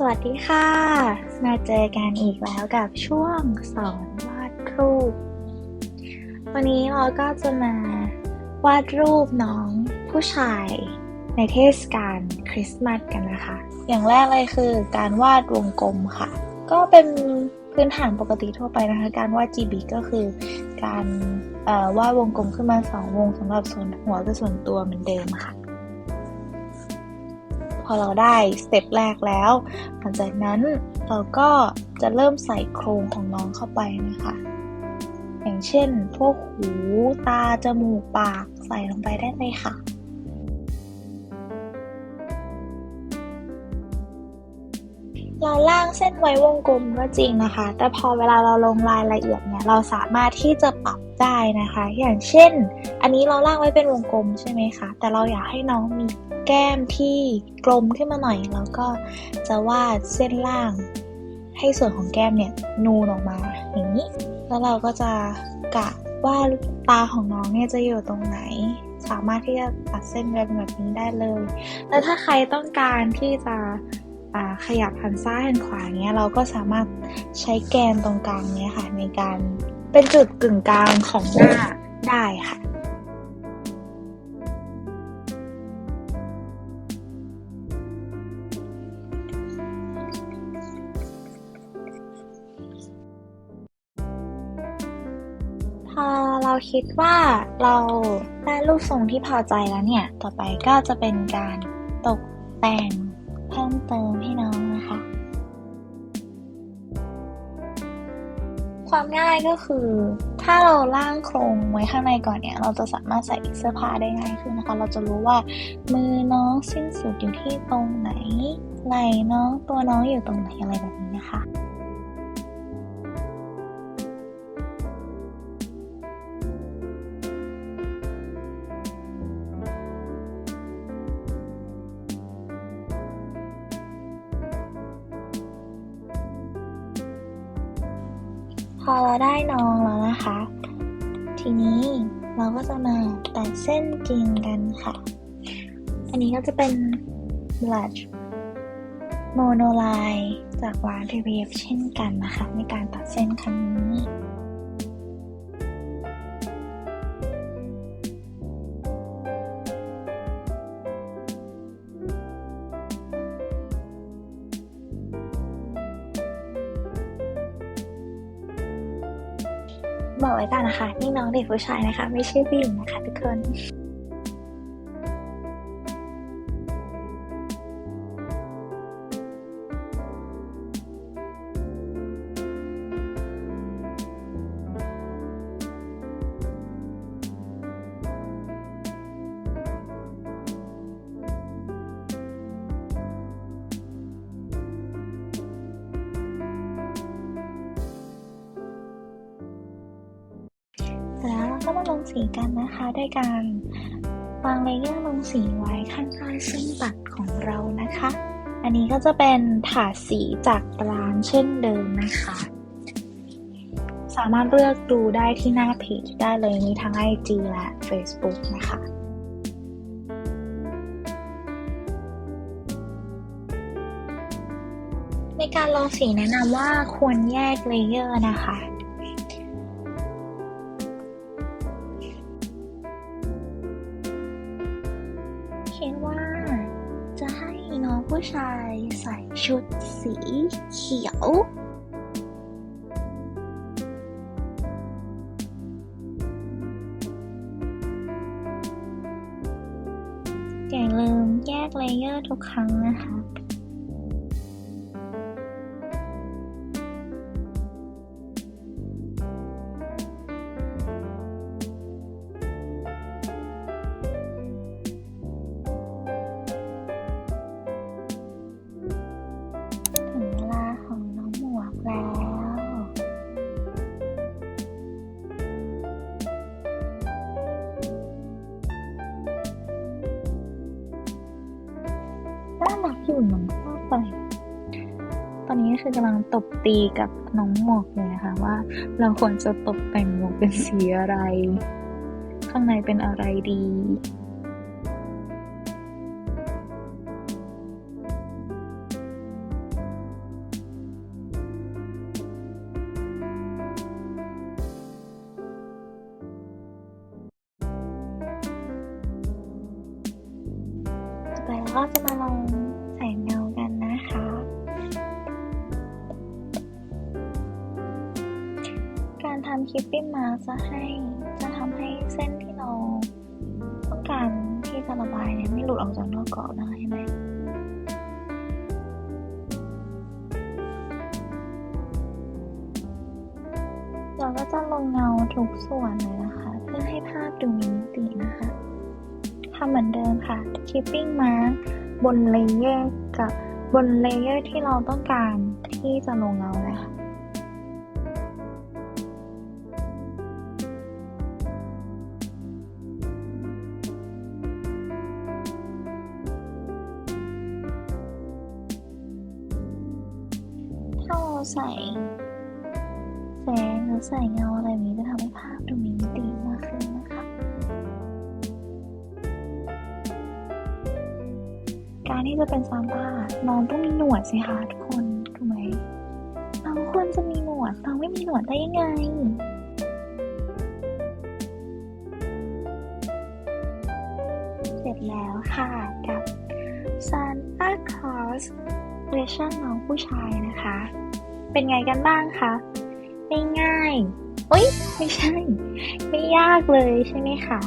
สวัสดีค่ะ มาเจอกันอีกแล้วกับช่วงสอนวาดรูป วันนี้เราก็จะมาวาดรูปน้องผู้ชายในเทศกาลคริสต์มาสกันนะคะ อย่างแรกเลยคือการวาดวงกลมค่ะ ก็เป็นพื้นฐานปกติทั่วไปนะคะ การวาด GB ก็คือการวาดวงกลมขึ้นมาสองวงสำหรับส่วนหัวกับส่วนตัวเหมือนเดิมค่ะ พอเราได้สเต็ปแรกแล้ว หลังจากนั้นเราก็จะเริ่มใส่โครงของน้องเข้าไปนะคะ อย่างเช่น พวกหู ตา จมูก ปาก ใส่ลงไปได้เลยค่ะเราล่างเส้นไว้วงกลมก็จริงนะคะ แต่พอเวลาเราลงรายละเอียดเนี่ย เราสามารถที่จะปรับ ได้นะคะ อย่างเช่น อันนี้เราล่างไว้เป็นวงกลมใช่ไหมคะ แต่เราอยากให้น้องมีแก้มที่กลมขึ้นมาหน่อย แล้วก็จะวาดเส้นล่าง ให้ส่วนของแก้มเนี่ยนูนออกมาอย่างนี้ แล้วเราก็จะกะว่าตาของน้องเนี่ยจะอยู่ตรงไหน สามารถที่จะตัดเส้นแบบแบบนี้ได้เลย แล้วถ้าใครต้องการที่จะขยับหันซ้ายหันขวาเนี้ยเราก็สามารถใช้แกนตรงกลางเนี้ยค่ะในการ เป็นจุดกึ่งกลางของหน้าได้ค่ะพอเราคิดว่าเราได้รูปทรงที่พอใจแล้วเนี่ย ต่อไปก็จะเป็นการตกแต่งเพิ่มเติมให้น้องนะคะ ความง่ายก็คือ ถ้าเราล่างโครงไว้ข้างในก่อนเนี่ย เราจะสามารถใส่เสื้อผ้าได้ง่ายขึ้นนะคะ เราจะรู้ว่า มือน้องสิ้นสุดอยู่ที่ตรงไหน ไหล่น้องตัวน้องอยู่ตรงไหนอะไรแบบนี้นะคะ พอเราได้นองแล้วนะคะ ทีนี้เราก็จะมาตัดเส้นจริงกันค่ะ อันนี้ก็จะเป็น blush monoline จากร้าน t v f เช่นกันนะคะ ในการตัดเส้นครั้งนี้ บอกไว้ก่อนนะคะ นี่น้องเด็กผู้ชายนะคะ ไม่ใช่ผู้หญิงนะคะทุกคน ก็มาลงสีกันนะคะด้วยการวางเลเยอร์ลงสีไว้ข้างใต้เส้นตัดของเรานะคะ อันนี้ก็จะเป็นถาดสีจากร้านเช่นเดิมนะคะ สามารถเลือกดูได้ที่หน้าเพจได้เลยมีทั้ง IG และ Facebook นะคะในการลงสีแนะนำว่าควรแยกเลเยอร์นะคะ ชายใส่ชุดสีเขียว อย่าลืมแยกเลเยอร์ทุกครั้งนะคะ ที่อยู่มันกไป ตอนนี้คือกำลังตบตีกับน้องหมวกเลยนะคะว่า เราควรจะตกแต่งหมวกเป็นสีอะไร ข้างในเป็นอะไรดีไปแล้ก็จะมาลองำคลิปปิ้งมาจะให้จะทำให้เส้นที่เราต้องการที่จะระบายเนี่ยไม่หลุดออกจากนอกกรอบนะคะเห็นไหมเราก็จะลงเงาทุกส่วนเลยนะคะ เพื่อให้ภาพดูมีมิตินะคะทำเหมือนเดิมค่ะ keeping mark บนเลเยอร์กับบนเลเยอร์ที่เราต้องการที่จะลงเงาเลยค่ะ เราใส่แสงหรือใส่เงาอะไรแบบนี้จะทำให้ภาพดูมีมิติมากขึ้นนะคะการที่จะเป็นซานต้าน้องต้องมีหนวดสิคะทุกคนถูกไหมน้องควรจะมีหนวดน้องไม่มีหนวดได้ยังไงเสร็จแล้วค่ะกับ Santa Claus เวอร์ชันน้องผู้ชายนะคะ เป็นไงกันบ้างคะไม่ง่ายอุ๊ยไม่ใช่ ไม่ยากเลยใช่ไหมคะ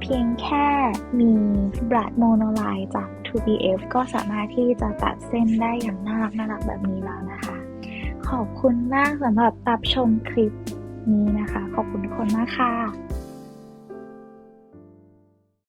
เพียงแค่มีบลัดโมโนไลน์จาก 2BF ก็สามารถที่จะตัดเส้นได้อย่างน่ารักน่ารักแบบนี้แล้วนะคะ ขอบคุณมากสำหรับรับชมคลิปนี้นะคะ ขอบคุณทุกคนมากค่ะ